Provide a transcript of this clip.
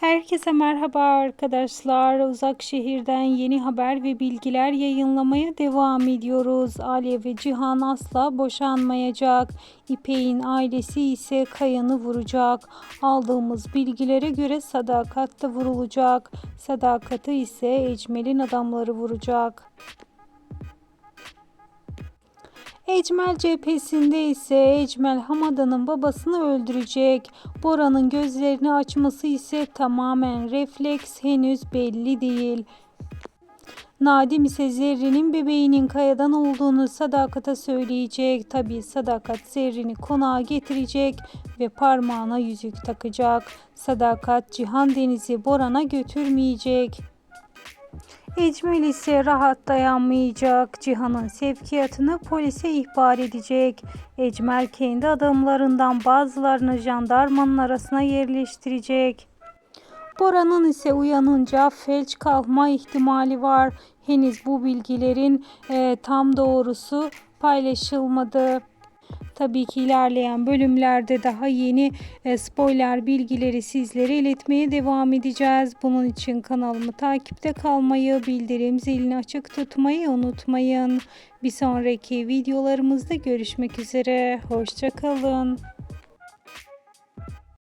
Herkese merhaba arkadaşlar. Uzak şehirden yeni haber ve bilgiler yayınlamaya devam ediyoruz. Aliye ve Cihan asla boşanmayacak. İpek'in ailesi ise Kayan'ı vuracak. Aldığımız bilgilere göre Sadakat da vurulacak. Sadakat'ı ise Ecmel'in adamları vuracak. Ecmel cephesinde ise Ecmel Hamadan'ın babasını öldürecek. Bora'nın gözlerini açması ise tamamen refleks henüz belli değil. Nadim ise Zerrin'in bebeğinin kayadan olduğunu Sadakat'a söyleyecek. Tabi Sadakat Zerrin'i konağa getirecek ve parmağına yüzük takacak. Sadakat Cihan Deniz'i Boran'a götürmeyecek. Ecmel ise rahat dayanmayacak. Cihan'ın sevkiyatını polise ihbar edecek. Ecmel kendi adamlarından bazılarını jandarmanın arasına yerleştirecek. Bora'nın ise uyanınca felç kalma ihtimali var. Henüz bu bilgilerin e, tam doğrusu paylaşılmadı. Tabii ki ilerleyen bölümlerde daha yeni e, spoiler bilgileri sizlere iletmeye devam edeceğiz. Bunun için kanalımı takipte kalmayı, bildirim zilini açık tutmayı unutmayın. Bir sonraki videolarımızda görüşmek üzere. Hoşçakalın.